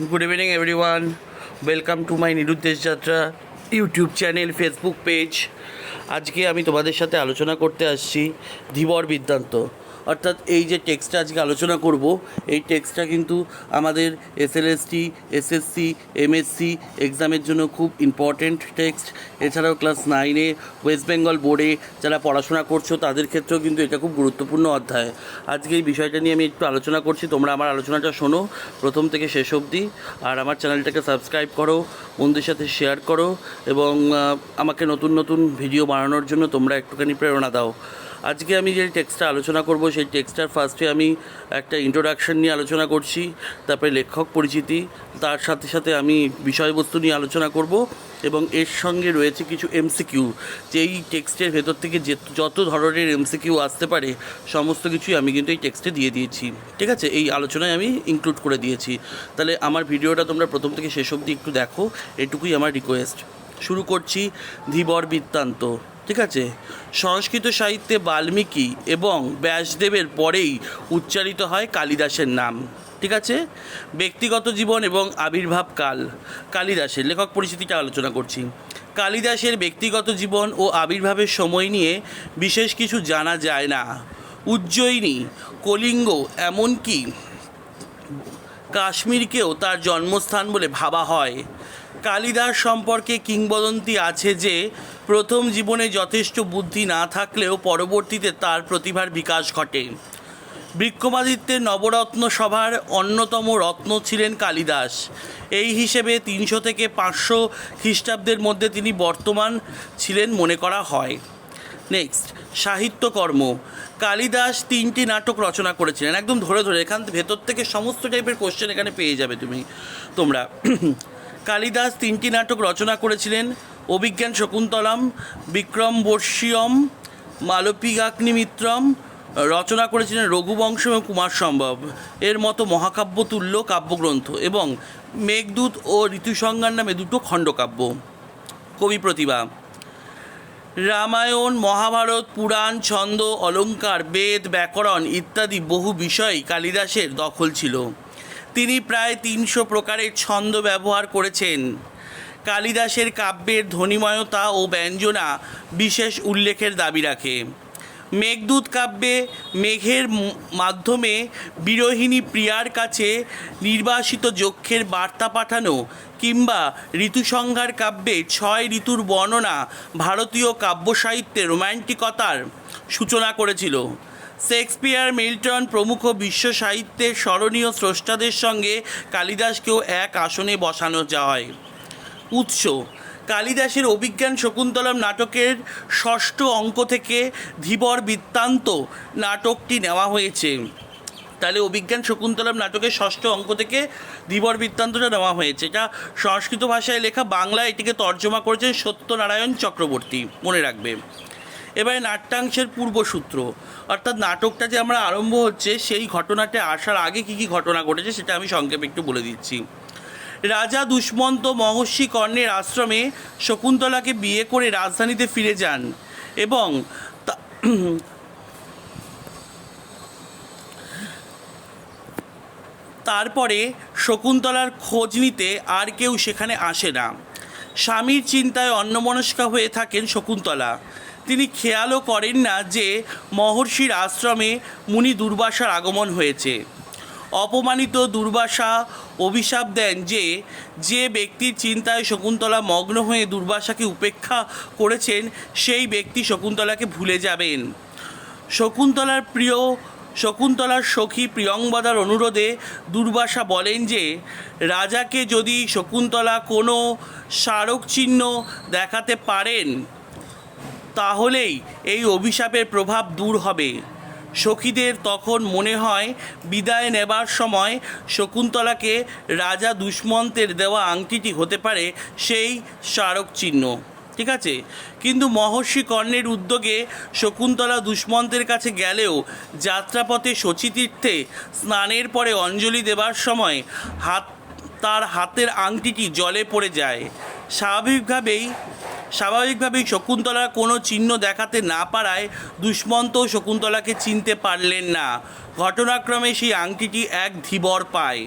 Good evening everyone welcome to my Niruddesh Jatra YouTube channel Facebook page আজকে আমি তোমাদের সাথে আলোচনা করতে আসছি ধীবর বৃত্তান্ত অর্থাৎ এই যে টেক্সটটা আজকে আলোচনা করব, এই টেক্সটটা কিন্তু আমাদের S L SLST SSC MSc এক্সামের জন্য খুব ইম্পর্ট্যান্ট টেক্সট এছাড়াও ক্লাস নাইনে ওয়েস্ট বেঙ্গল বোর্ডে যারা পড়াশোনা করছ, তাদের ক্ষেত্রেও কিন্তু এটা খুব গুরুত্বপূর্ণ অধ্যায়। আজকে এই বিষয়টা নিয়ে আমি একটু আলোচনা করছি, তোমরা আমার আলোচনাটা শোনো, প্রথম থেকে শেষ অবধি। আর আমার চ্যানেলটাকে সাবস্ক্রাইব করো, বন্ধুদের সাথে শেয়ার করো, এবং আমাকে নতুন নতুন ভিডিও বানানোর জন্য তোমরা একটুখানি প্রেরণা দাও। আজকে আমি যে টেক্সটটা আলোচনা করব সেই টেক্সটার ফার্স্টে আমি একটা ইন্ট্রোডাকশন নিয়ে আলোচনা করছি, তারপরে লেখক পরিচিতি, তার সাথে সাথে আমি বিষয়বস্তু নিয়ে আলোচনা করব এবং এর সঙ্গে রয়েছে কিছু এমসিকিউ যেই টেক্সটের ভেতর থেকে যে যত ধরনের এমসিকিউ আসতে পারে, সমস্ত কিছুই আমি কিন্তু এই টেক্সটে দিয়ে দিয়েছি। ঠিক আছে? এই আলোচনায় আমি ইনক্লুড করে দিয়েছি। তাহলে আমার ভিডিওটা তোমরা প্রথম থেকে শেষ অবধি একটু দেখো, এটুকুই আমার রিকোয়েস্ট শুরু করছি, ধীবর বৃত্তান্ত। ঠিক আছে? সংস্কৃত সাহিত্যে বাল্মীকি এবং ব্যাসদেবের পরেই উচ্চারিত হয় কালিদাসের নাম, ঠিক আছে? ব্যক্তিগত জীবন এবং আবির্ভাব কাল, কালিদাসের লেখক পরিচিতিটা আলোচনা করছি। কালিদাসের ব্যক্তিগত জীবন ও আবির্ভাবের সময় নিয়ে বিশেষ কিছু জানা যায় না। উজ্জয়িনী, কলিঙ্গ এমনকি কাশ্মীরকেও তার জন্মস্থান বলে ভাবা হয়। কালিদাস সম্পর্কে কিংবদন্তি আছে যে, প্রথম জীবনে যথেষ্ট বুদ্ধি না থাকলেও পরবর্তীতে তার প্রতিভার বিকাশ ঘটে। বৃক্ষমাদিত্যের নবরত্ন সভার অন্যতম রত্ন ছিলেন কালিদাস। এই হিসেবে তিনশো থেকে পাঁচশো খ্রিস্টাব্দের মধ্যে তিনি বর্তমান ছিলেন মনে করা হয়। নেক্সট সাহিত্যকর্ম। কালিদাস তিনটি নাটক রচনা করেছিলেন। একদম ধরে ধরে, এখান ভেতর থেকে সমস্ত টাইপের কোশ্চেন এখানে পেয়ে যাবে তুমি, তোমরা। কালিদাস তিনটি নাটক রচনা করেছিলেন। অভিজ্ঞান শকুন্তলম, বিক্রম বর্ষিয়ম মালবিকাগ্নিমিত্রম রচনা করেছিলেন রঘুবংশ এবং কুমার সম্ভব। এর মতো মহাকাব্য তুল্য কাব্যগ্রন্থ এবং মেঘদূত ও ঋতুসংজ্ঞার নামে দুটো খণ্ডকাব্য। কবি প্রতিভা। রামায়ণ, মহাভারত, পুরাণ, ছন্দ, অলঙ্কার, বেদ, ব্যাকরণ ইত্যাদি বহু বিষয় কালিদাসের দখল ছিল। তিনি প্রায় তিনশো প্রকারের ছন্দ ব্যবহার করেছেন। কালিদাসের কাব্যের ধ্বনিময়তা ও ব্যঞ্জনা বিশেষ উল্লেখের দাবি রাখে। মেঘদূত কাব্যে মেঘের মাধ্যমে বিরোহিণী প্রিয়ার কাছে নির্বাসিত যক্ষের বার্তা পাঠানো কিংবা ঋতুসংহার কাব্যে ছয় ঋতুর বর্ণনা ভারতীয় কাব্য সাহিত্যে রোম্যান্টিকতার সূচনা করেছিল। শেক্সপিয়ার মিল্টন প্রমুখ বিশ্ব সাহিত্যের স্মরণীয় স্রষ্টাদের সঙ্গে কালিদাসকেও এক আসনে বসানো যায়। উৎস, কালিদাসের অভিজ্ঞান শকুন্তলম নাটকের ষষ্ঠ অঙ্ক থেকে ধীবর বৃত্তান্ত নাটকটি নেওয়া হয়েছে। তাহলে অভিজ্ঞান শকুন্তলম নাটকের ষষ্ঠ অঙ্ক থেকে ধীবর বৃত্তান্তটা নেওয়া হয়েছে। এটা সংস্কৃত ভাষায় লেখা, বাংলায় এটিকে তর্জমা করেছেন সত্যনারায়ণ চক্রবর্তী। মনে রাখবে। এবারে নাট্যাংশের পূর্বসূত্র। অর্থাৎ নাটকটা যে আমরা আরম্ভ হচ্ছে, সেই ঘটনাটা আসার আগে কী কী ঘটনা ঘটেছে সেটা আমি সংক্ষেপে একটু বলে দিচ্ছি। রাজা দুষ্মন্ত মহর্ষি কর্ণের আশ্রমে শকুন্তলাকে বিয়ে করে রাজধানীতে ফিরে যান এবং তারপরে শকুন্তলার খোঁজ নিতে আর কেউ সেখানে আসে না। স্বামীর চিন্তায় অন্যমনস্কা হয়ে থাকেন শকুন্তলা। তিনি খেয়ালও করেন না যে মহর্ষির আশ্রমে মুনি দুর্বাসার আগমন হয়েছে। অপমানিত দুর্বাসা অভিশাপ দেন যে যে ব্যক্তির চিন্তায় শকুন্তলা মগ্ন হয়ে দুর্বাসাকে উপেক্ষা করেছেন, সেই ব্যক্তি শকুন্তলাকে ভুলে যাবেন। শকুন্তলার প্রিয়, শকুন্তলার সখী প্রিয়ংবদার অনুরোধে দুর্বাসা বলেন যে, রাজাকে যদি শকুন্তলা কোনো স্মারক চিহ্ন দেখাতে পারেন তাহলেই এই অভিশাপের প্রভাব দূর হবে। সখীদের তখন মনে হয় বিদায় নেবার সময় শকুন্তলাকে রাজা দুষ্মন্তের দেওয়া আংটিটি হতে পারে সেই স্মারক চিহ্ন ঠিক আছে? কিন্তু মহর্ষি কর্ণের উদ্যোগে শকুন্তলা দুষ্মন্তের কাছে গেলেও যাত্রাপথে শচীতীর্থে স্নানের পরে অঞ্জলি দেবার সময় হাত, তার হাতের আংটিটি জলে পড়ে যায়। স্বাভাবিকভাবেই স্বাভাবিকভাবেই শকুন্তলা কোনো চিহ্ন দেখাতে না পারায় দুষ্মন্ত শকুন্তলাকে চিনতে পারলেন না। ঘটনাক্রমে সেই আংটিটি এক ধীবর পায়।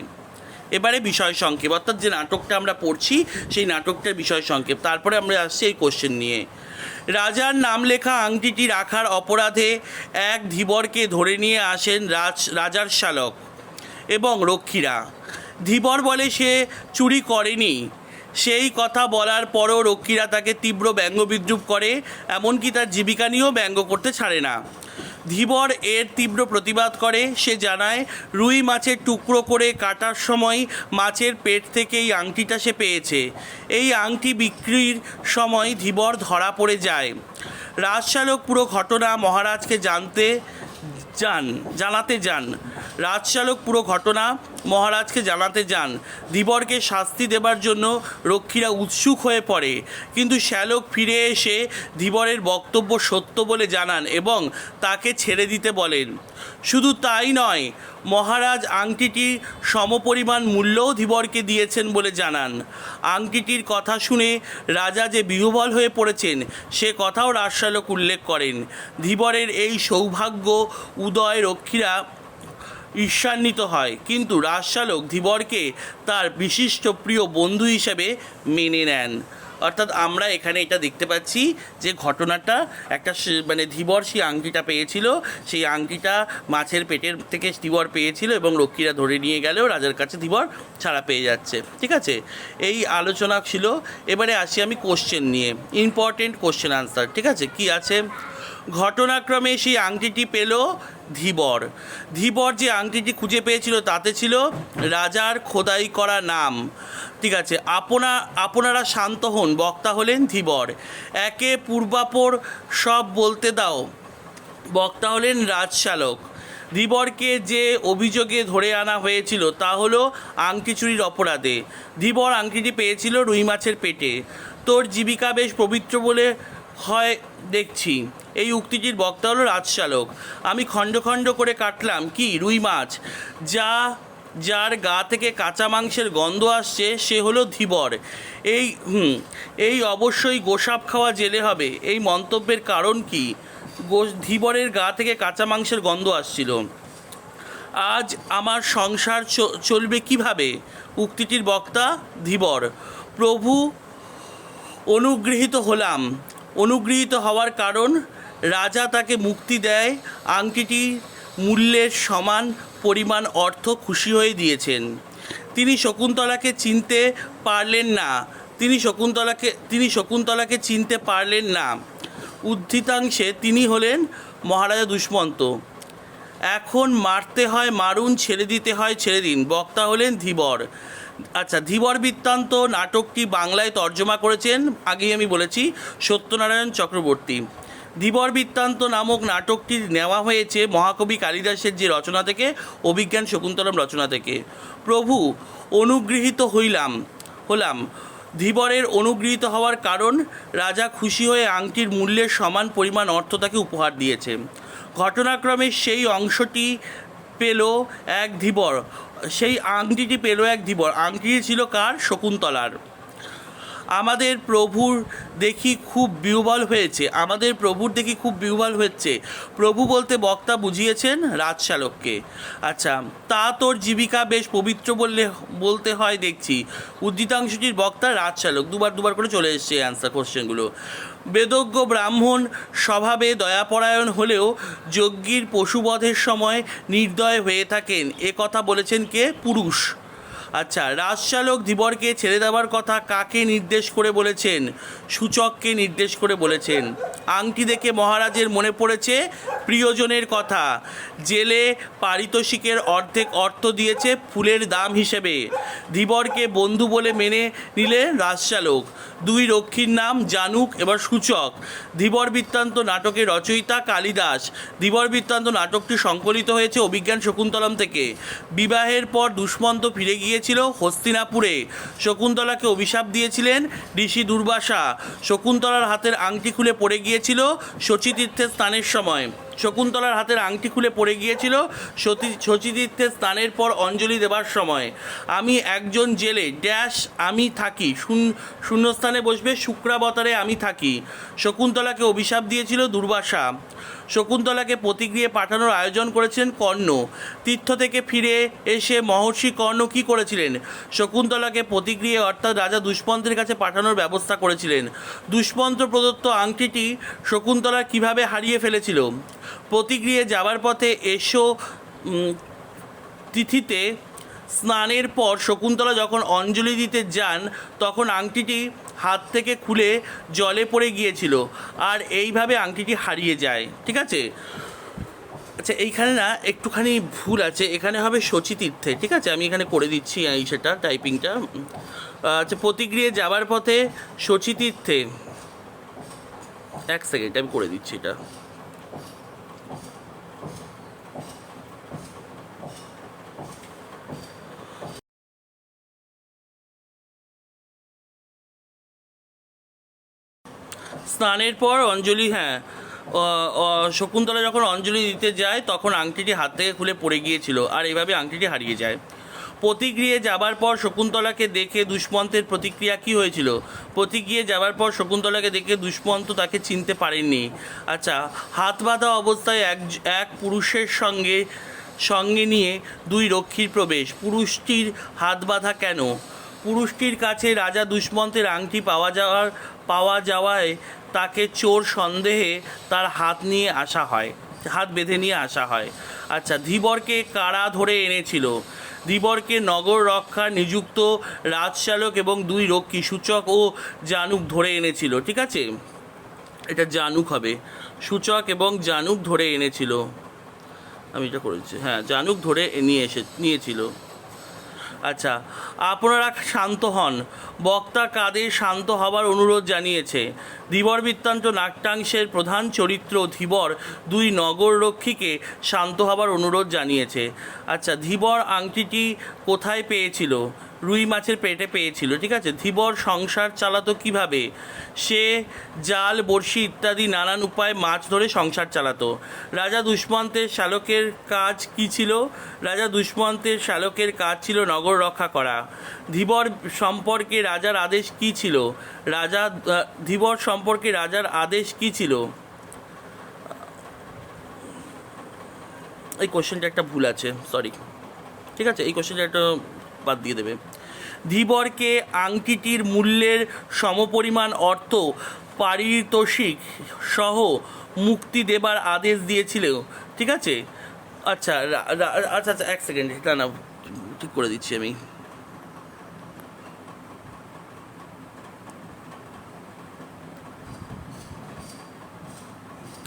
এবারে বিষয় সংক্ষেপ, অর্থাৎ যে নাটকটা আমরা পড়ছি, সেই নাটকটার বিষয় সংক্ষেপ। তারপরে আমরা আসছি এই কোশ্চেন নিয়ে। রাজার নাম লেখা আংটিটি রাখার অপরাধে এক ধীবরকে ধরে নিয়ে আসেন রাজ, রাজার শালক এবং রক্ষীরা। ধীবর বলে সে চুরি করেনি। সেই কথা বলার পরও রক্ষীরা তাকে তীব্র ব্যঙ্গ বিদ্রুপ করে, এমনকি তার জীবিকা নিয়েও ব্যঙ্গ করতে ছাড়ে না। ধীবর এর তীব্র প্রতিবাদ করে, সে জানায়, রুই মাছের টুকরো করে কাটার সময় মাছের পেট থেকে এই আংটিটা সে পেয়েছে। এই আংটি বিক্রির সময় ধীবর ধরা পড়ে যায়। রাজশালক পুরো ঘটনা মহারাজকে জানতে যান, জানাতে যান। রাজশালক পুরো ঘটনা মহারাজকে জানাতে যান। দিবরকে শাস্তি দেবার জন্য রক্ষীরা উৎসুক হয়ে পড়ে। কিন্তু শ্যালক ফিরে এসে ধীবরের বক্তব্য সত্য বলে জানান এবং তাকে ছেড়ে দিতে বলেন। শুধু তাই নয়, মহারাজ আংটিটির সমপরিমাণ মূল্যও ধীবরকে দিয়েছেন বলে জানান। আংটিটির কথা শুনে রাজা যে বিহ্বল হয়ে পড়েছেন, সে কথাও রাজশালক উল্লেখ করেন। ধীবরের এই সৌভাগ্য উদয় রক্ষীরা ঈর্ষান্বিত হয়। কিন্তু রাজশালক ধীবরকে তার বিশিষ্ট প্রিয় বন্ধু হিসেবে মেনে নেন। অর্থাৎ আমরা এখানে এটা দেখতে পাচ্ছি যে ঘটনাটা একটা মানে ধীবর সেই আংটিটা পেয়েছিল। সেই আংটিটা মাছের পেটের থেকে ধীবর পেয়েছিল এবং রক্ষীরা ধরে নিয়ে গেলেও রাজার কাছে ধীবর ছাড়া পেয়ে যাচ্ছে। ঠিক আছে? এই আলোচনা ছিল। এবারে আসি আমি কোশ্চেন নিয়ে। ইম্পর্টেন্ট কোশ্চেন আনসার ঠিক আছে? কি আছে? ঘটনাক্রমে সেই আংটিটি পেল ধীবর। ধীবর যে আংটিটি খুঁজে পেয়েছিল তাতে ছিল রাজার খোদাই করা নাম। ঠিক আছে, আপনা, আপনারা শান্ত হন, বক্তা হলেন ধীবর। একে পূর্বাপর সব বলতে দাও। বক্তা হলেন রাজশালক। ধীবরকে যে অভিযোগে ধরে আনা হয়েছিল তা হলো আংটি চুরির অপরাধে। ধীবর আংটিটি পেয়েছিল রুই মাছের পেটে। তোর জীবিকা বেশ পবিত্র বলে হয় দেখছি। এই উক্তিটির বক্তা হলো রাজশালক। আমি খণ্ড খণ্ড করে কাটলাম। কি? রুই মাছ। যা, যার গা থেকে কাঁচা মাংসের গন্ধ আসছে, সে হলো ধীবর। এই, হুম, এই অবশ্যই গোসাপ খাওয়া জেলে হবে। এই মন্তব্যের কারণ কি? ধীবরের গা থেকে কাঁচা মাংসের গন্ধ আসছিল। আজ আমার সংসার চলবে কীভাবে? উক্তিটির বক্তা, ধীবর। প্রভু, অনুগৃহীত হলাম। অনুগৃহীত হওয়ার কারণ, রাজা তাকে মুক্তি দেয়, আংটিটি মূল্যের সমান পরিমাণ অর্থ খুশি হয়ে দিয়েছেন। তিনি শকুন্তলাকে চিনতে পারলেন না। তিনি শকুন্তলাকে তিনি শকুন্তলাকে চিনতে পারলেন না। উদ্ধৃতাংশে তিনি হলেন মহারাজা দুষ্মন্ত। এখন মারতে হয়, মারুন, ছেড়ে দিতে হয়, ছেড়ে দিন। বক্তা হলেন ধীবর। আচ্ছা ধীবর বৃত্তান্ত নাটকটি বাংলায় তর্জমা করেছেন? আগেই আমি বলেছি, সত্যনারায়ণ চক্রবর্তী। ধীবর বৃত্তান্ত নামক নাটকটি নেওয়া হয়েছে মহাকবি কালিদাসের যে রচনা থেকে, অভিজ্ঞান শকুন্তলম রচনা থেকে। প্রভু, অনুগৃহীত হইলাম। হলাম। ধীবরের অনুগৃহীত হওয়ার কারণ, রাজা খুশি হয়ে আংটির মূল্যের সমান পরিমাণ অর্থ তাকে উপহার দিয়েছে। ঘটনাক্রমে সেই অংশটি পেল এক ধীবর। সেই আংটিটি পেল এক ধীবর আংটিটি ছিল কার? শকুন্তলার। আমাদের প্রভুর দেখি খুব বিহ্বল হয়েছে, আমাদের প্রভুর দেখি খুব বিহ্বল হয়েছে প্রভু বলতে বক্তা বুঝিয়েছেন রাজশালককে। আচ্ছা তা তোর জীবিকা বেশ পবিত্র বললে, বলতে হয় দেখছি। উদ্ধৃতাংশটির বক্তা রাজশালক, দুবার দুবার করে চলে এসছে অ্যান্সার কোশ্চেনগুলো বেদজ্ঞ ব্রাহ্মণ স্বভাবে দয়াপরায়ণ হলেও যজ্ঞীর পশুবধের সময় নির্দয় হয়ে থাকেন। এ কথা বলেছেন কে? পুরুষ। আচ্ছা রাজচালক ধীবরকে ছেড়ে দেওয়ার কথা কাকে নির্দেশ করে বলেছেন? সূচককে নির্দেশ করে বলেছেন। আংটি দেখে মহারাজের মনে পড়েছে প্রিয়জনের কথা। জেলে পারিতোষিকের অর্ধেক অর্থ দিয়েছে ফুলের দাম হিসেবে। ধীবরকে বন্ধু বলে মেনে নিলে রাজচালক। দুই রক্ষীর নাম জানুক, এবার সূচক। ধীবর বৃত্তান্ত নাটকের রচয়িতা কালিদাস। ধীবর বৃত্তান্ত নাটকটি সংকলিত হয়েছে অভিজ্ঞান শকুন্তলম থেকে। বিবাহের পর দুষ্মন্ত ফিরে গিয়েছিল হস্তিনাপুরে। শকুন্তলাকে অভিশাপ দিয়েছিলেন ঋষি দুর্বাসা। শকুন্তলার হাতের আংটি খুলে পড়ে গিয়েছিল শচীতীর্থের স্নানের সময়। শকুন্তলার হাতের আংটি খুলে পড়ে গিয়েছিল সতী শচীতীর্থে স্নানের পর অঞ্জলি দেবার সময়। আমি একজন জেলে, ড্যাশ আমি থাকি। শূন্য শূন্যস্থানে বসবে শুক্রাবতারে আমি থাকি। শকুন্তলাকে অভিশাপ দিয়েছিল দুর্বাসা। শকুন্তলাকে প্রতিক্রিয়ে পাঠানোর আয়োজন করেছিলেন কর্ণ। তীর্থ থেকে ফিরে এসে মহর্ষি কর্ণ কী করেছিলেন? শকুন্তলাকে প্রতিক্রিয়ে অর্থাৎ রাজা দুষ্মন্তের কাছে পাঠানোর ব্যবস্থা করেছিলেন। দুষ্মন্ত্র প্রদত্ত আংটিটি শকুন্তলা কীভাবে হারিয়ে ফেলেছিল? প্রতিক্রিয়ে যাবার পথে এসো তিথিতে স্নানের পর শকুন্তলা যখন অঞ্জলি দিতে যান, তখন আংটিটি হাত থেকে খুলে জলে পড়ে গিয়েছিল। আর এইভাবে আংটিটি হারিয়ে যায়, ঠিক আছে? আচ্ছা এইখানে না একটুখানি ভুল আছে। এখানে হবে শচীতীর্থে ঠিক আছে? আমি এখানে করে দিচ্ছি এই সেটা, টাইপিংটা। আচ্ছা প্রতিক্রিয়ে যাবার পথে শচীতীর্থে এক সেকেন্ড, আমি করে দিচ্ছি এটা। স্নানের পর অঞ্জলি হ্যাঁ শকুন্তলা যখন অঞ্জলি দিতে যায়, তখন আংটিটি হাত থেকে খুলে পড়ে গিয়েছিল, আর এভাবে আংটিটি হারিয়ে যায়। প্রতিক্রিয়ে যাবার পর শকুন্তলাকে দেখে দুষ্মন্তের প্রতিক্রিয়া কি হয়েছিল? প্রতিক্রিয়ে যাবার পর শকুন্তলাকে দেখে দুষ্মন্ত তাকে চিনতে পারেননি। আচ্ছা হাত বাঁধা অবস্থায় এক এক পুরুষের সঙ্গে সঙ্গে নিয়ে দুই রক্ষীর প্রবেশ। পুরুষটির হাত বাঁধা কেন? পুরুষটির কাছে রাজা দুষ্মন্তের আংটি পাওয়া যাওয়ার, পাওয়া যাওয়ায় তাকে চোর সন্দেহে তার হাত নিয়ে আসা হয়, হাত বেঁধে নিয়ে আসা হয়। আচ্ছা ধীবরকে কারা ধরে এনেছিল? ধীবরকে নগর রক্ষা নিযুক্ত রাজচালক এবং দুই রক্ষী সূচক ও জানুক ধরে এনেছিল, ঠিক আছে? এটা জানুক হবে। সূচক এবং জানুক ধরে এনেছিল। আমি এটা করেছি হ্যাঁ জানুক ধরে নিয়ে এসে, নিয়েছিল। আচ্ছা আপনারা শান্ত হন। বক্তা কাদের শান্ত হবার অনুরোধ জানিয়েছে। ধীবর বৃত্তান্ত নাট্যাংশের প্রধান চরিত্র ধীবর দুই নগর রক্ষীকে শান্ত হবার অনুরোধ জানিয়েছে। আচ্ছা ধীবর আংটিটি কোথায় পেয়েছিল? রুই মাছের পেটে পেয়েছিল, ঠিক আছে? ধীবর সংসার চালাতো কীভাবে? সে জাল, বড়শি ইত্যাদি নানান উপায়ে মাছ ধরে সংসার চালাতো। রাজা দুষ্মন্তের শালকের কাজ কি ছিল? রাজা দুষ্মন্তের শালকের কাজ ছিল নগর রক্ষা করা। ধীবর সম্পর্কে রাজার আদেশ কি ছিল? রাজা ধীবর সম্পর্কে রাজার আদেশ কি ছিল? এই কোশ্চেনটা একটা ভুল আছে সরি ঠিক আছে? এই কোশ্চেনটা একটা বাদ দিয়ে দেবে। ধীবরকে আংটিটির মূল্যের সমপরিমাণ অর্থ পারিতোষিক সহ মুক্তি দেবার আদেশ দিয়েছিল ঠিক আছে? আচ্ছা আচ্ছা আচ্ছা এক সেকেন্ড এটা না, ঠিক করে দিচ্ছি আমি।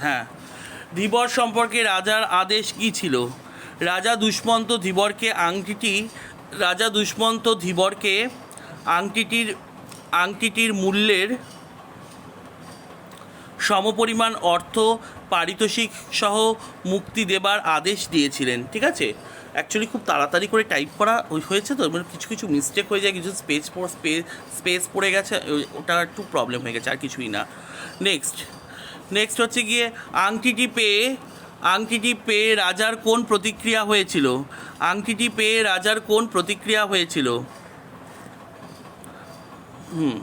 হ্যাঁ ধীবর সম্পর্কে রাজার আদেশ কি ছিল? রাজা দুষ্মন্ত ধীবরকে আংটিটি রাজা দুষ্মন্ত ধীবরকে আংটিটির আংটিটির মূল্যের সমপরিমাণ অর্থ পারিতোষিক সহ মুক্তি দেবার আদেশ দিয়েছিলেন, ঠিক আছে? অ্যাকচুয়ালি খুব তাড়াতাড়ি করে টাইপ করা হয়েছে তো মানে কিছু কিছু মিস্টেক হয়ে যায়, কিছু স্পেস স্পেস পড়ে গেছে ওটা একটু প্রবলেম হয়ে গেছে, আর কিছুই না। নেক্সট নেক্সট হচ্ছে গিয়ে আংটিটি পেয়ে আংটিটি পেয়ে রাজার কোন প্রতিক্রিয়া হয়েছিল? আংটিটি পেয়ে রাজার কোন প্রতিক্রিয়া হয়েছিল? হুম।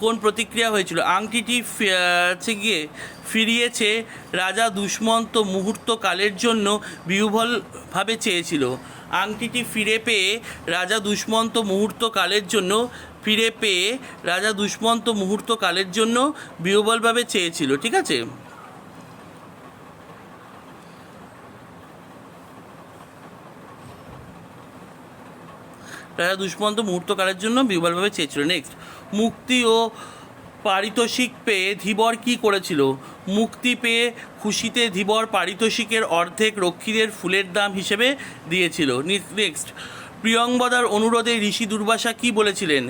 কোন প্রতিক্রিয়া হয়েছিল? আংটিটি হচ্ছে গিয়ে ফিরিয়েছে রাজা দুষ্মন্ত মুহূর্তকালের জন্য বিহ্বলভাবে চেয়েছিল। আংটিটি ফিরে পেয়ে রাজা দুষ্মন্ত মুহূর্তকালের জন্য, ফিরে পেয়ে রাজা দুষ্মন্ত মুহূর্তকালের জন্য বিহ্বলভাবে চেয়েছিল, ঠিক আছে? রাজা দুষ্মন্ত মুহূর্তকালের জন্য বিহ্বলভাবে চেয়েছিল নেক্সট মুক্তি ও পারিতোষিক পেয়ে ধীবর কি করেছিল? মুক্তি পেয়ে খুশিতে ধীবর পারিতোষিকের অর্ধেক রক্ষীদের ফুলের দাম হিসেবে দিয়েছিল। নেক্সট প্রিয়ংবদার অনুরোধে ঋষি দুর্বাসা কি বলেছিলেন?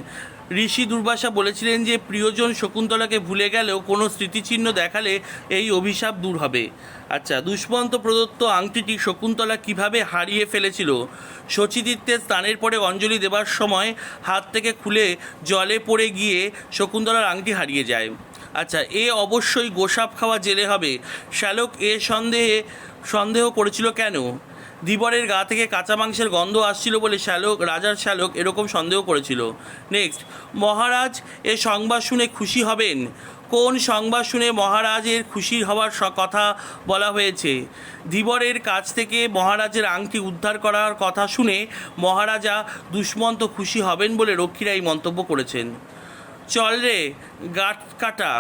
ঋষি দুর্বাসা বলেছিলেন যে, প্রিয়জন শকুন্তলাকে ভুলে গেলেও কোনো স্মৃতিচিহ্ন দেখালে এই অভিশাপ দূর হবে। আচ্ছা দুষ্মন্ত প্রদত্ত আংটিটি শকুন্তলা কীভাবে হারিয়ে ফেলেছিল? শচীতীর্থের স্নানের পরে অঞ্জলি দেবার সময় হাত থেকে খুলে জলে পড়ে গিয়ে শকুন্তলার আংটি হারিয়ে যায়। আচ্ছা এ অবশ্যই গোসাপ খাওয়া জেলে হবে। শ্যালক এ সন্দেহে, সন্দেহ করেছিল কেন? ধীবরের গা থেকে কাঁচা মাংসের গন্ধ আসছিল বলে শ্যালক, রাজার শ্যালক এরকম সন্দেহ করেছিল। নেক্সট মহারাজ, এ সংবাদ শুনে খুশি হবেন। কোন সংবাদ শুনে মহারাজের খুশি হওয়ার কথা বলা হয়েছে? ধীবরের কাছ থেকে মহারাজের আংটি উদ্ধার করার কথা শুনে মহারাজা দুষ্মন্ত খুশি হবেন বলে রক্ষীরা এই মন্তব্য করেছেন। চল রে গাট কাটা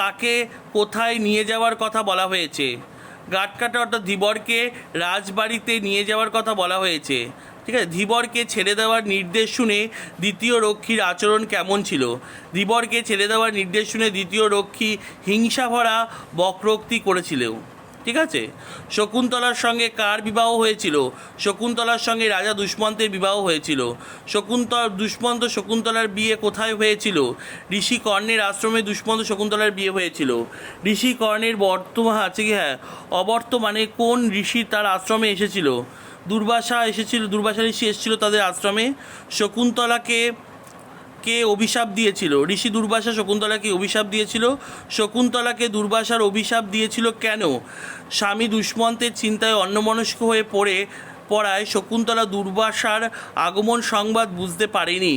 তাকে কোথায় নিয়ে যাওয়ার কথা বলা হয়েছে? গাটকাটা অর্থাৎ ধীবরকে রাজবাড়িতে নিয়ে যাওয়ার কথা বলা হয়েছে। ঠিক আছে? ধীবরকে ছেড়ে দেওয়ার নির্দেশ শুনে দ্বিতীয় রক্ষীর আচরণ কেমন ছিল? ধীবরকে ছেড়ে দেওয়ার নির্দেশ শুনে দ্বিতীয় রক্ষী হিংসা ভরা বক্রোক্তি করেছিল ঠিক আছে? শকুন্তলার সঙ্গে কার বিবাহ হয়েছিল? শকুন্তলার সঙ্গে রাজা দুষ্মন্তের বিবাহ হয়েছিল। শকুন্তল, দুষ্মন্ত শকুন্তলার বিয়ে কোথায় হয়েছিল? ঋষি কর্ণের আশ্রমে দুষ্মন্ত শকুন্তলার বিয়ে হয়েছিল। ঋষি কর্ণের বর্তমান আছে কি? হ্যাঁ অবর্তমানে কোন ঋষি তার আশ্রমে এসেছিল? দুর্বাসা এসেছিল, দুর্বাসা ঋষি এসেছিল তাদের আশ্রমে। শকুন্তলাকে কে অভিশাপ দিয়েছিল? ঋষি দুর্বাসা শকুন্তলাকে অভিশাপ দিয়েছিল? শকুন্তলাকে দুর্বাসার অভিশাপ দিয়েছিল কেন? স্বামী দুষ্মন্তের চিন্তায় অন্যমনস্ক হয়ে পড়ে পড়ায় শকুন্তলা দুর্বাসার আগমন সংবাদ বুঝতে পারেনি।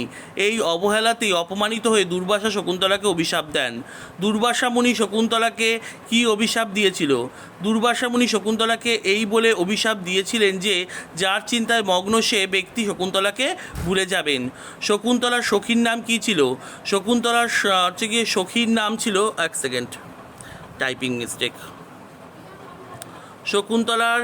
এই অবহেলাতেই অপমানিত হয়ে দুর্বাসা শকুন্তলাকে অভিশাপ দেন। দুর্বাসা মুনি শকুন্তলাকে কি অভিশাপ দিয়েছিল? দুর্বাসা মুনি শকুন্তলাকে এই বলে অভিশাপ দিয়েছিলেন যে, যার চিন্তায় মগ্ন সে ব্যক্তি শকুন্তলাকে ভুলে যাবেন। শকুন্তলার সখীর নাম কি ছিল? শকুন্তলার হচ্ছে গিয়ে সখীর নাম ছিল, এক সেকেন্ড, টাইপিং মিস্টেক শকুন্তলার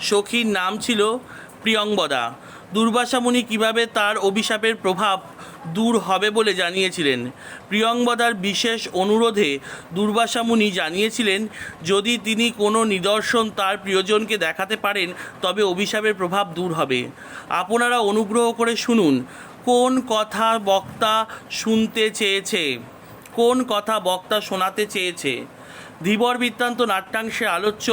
সখীর নাম ছিল প্রিয়ংবদা দুর্বাসা মুনি কীভাবে তার অভিশাপের প্রভাব দূর হবে বলে জানিয়েছিলেন। প্রিয়ংবদার বিশেষ অনুরোধে দুর্বাসা মুনি জানিয়েছিলেন, যদি তিনি কোনো নিদর্শন তার প্রিয়জনকে দেখাতে পারেন, তবে অভিশাপের প্রভাব দূর হবে। আপনারা অনুগ্রহ করে শুনুন, কোন কথা বক্তা শুনতে চেয়েছে? কোন কথা বক্তা শোনাতে চেয়েছে? ধীবর বৃত্তান্ত নাট্যাংশে আলোচ্য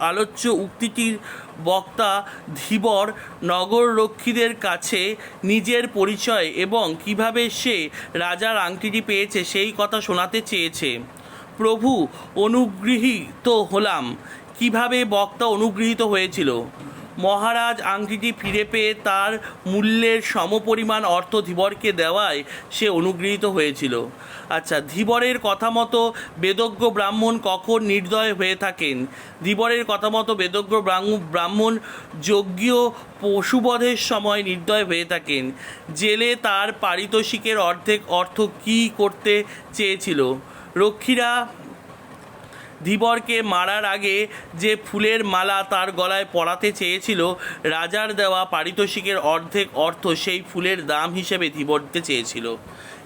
আলোচ্য উক্তিটির বক্তা ধীবর নগররক্ষীদের কাছে নিজের পরিচয় এবং কীভাবে সে রাজার আংটিটি পেয়েছে সেই কথা শোনাতে চেয়েছে। প্রভু, অনুগৃহীত হলাম। কীভাবে বক্তা অনুগৃহীত হয়েছিল? মহারাজ আংটিটি ফিরে পেয়ে তার মূল্যের সমপরিমাণ অর্থ ধীবরকে দেওয়ায় সে অনুগৃহীত হয়েছিল। আচ্ছা ধীবরের কথা মতো বেদজ্ঞ ব্রাহ্মণ কখন নির্দয় হয়ে থাকেন? ধীবরের কথা মতো বেদজ্ঞ ব্রাহ্মণ যজ্ঞ পশুবধের সময় নির্দয় হয়ে থাকেন। জেলে তার পারিতোষিকের অর্ধেক অর্থ কী করতে চেয়েছিল? রক্ষীরা ধীবরকে মারার আগে যে ফুলের মালা তার গলায় পরাতে চেয়েছিল, রাজার দেওয়া পারিতোষিকের অর্ধেক অর্থ সেই ফুলের দাম হিসেবে ধীবর দিতে চেয়েছিল।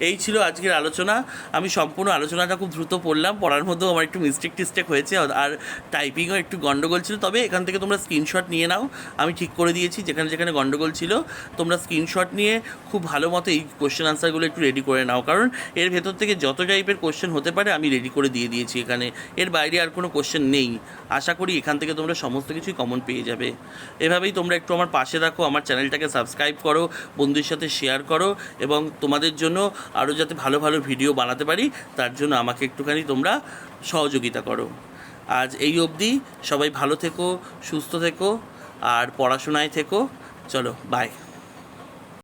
এই ছিল আজকের আলোচনা। আমি সম্পূর্ণ আলোচনাটা খুব দ্রুত পড়লাম, পড়ার মধ্যেও আমার একটু মিস্টেক টিস্টেক হয়েছে আর টাইপিংও একটু গন্ডগোল ছিল। তবে এখান থেকে তোমরা স্ক্রিনশট নিয়ে নাও। আমি ঠিক করে দিয়েছি যেখানে যেখানে গন্ডগোল ছিল। তোমরা স্ক্রিনশট নিয়ে খুব ভালো মতো এই কোশ্চেন আনসারগুলো একটু রেডি করে নাও। কারণ এর ভেতর থেকে যত টাইপের কোশ্চেন হতে পারে, আমি রেডি করে দিয়ে দিয়েছি এখানে। এর বাইরে আর কোনো কোশ্চেন নেই। আশা করি এখান থেকে তোমরা সমস্ত কিছুই কমন পেয়ে যাবে। এভাবেই তোমরা একটু আমার পাশে রাখো আমার চ্যানেলটাকে সাবস্ক্রাইব করো, বন্ধুদের সাথে শেয়ার করো এবং তোমাদের জন্য আরও যাতে ভালো ভালো ভিডিও বানাতে পারি, তার জন্য আমাকে একটুখানি তোমরা সহযোগিতা করো। আজ এই অবধি সবাই ভালো থেকো, সুস্থ থেকো, আর পড়াশোনায় থেকো। চলো বাই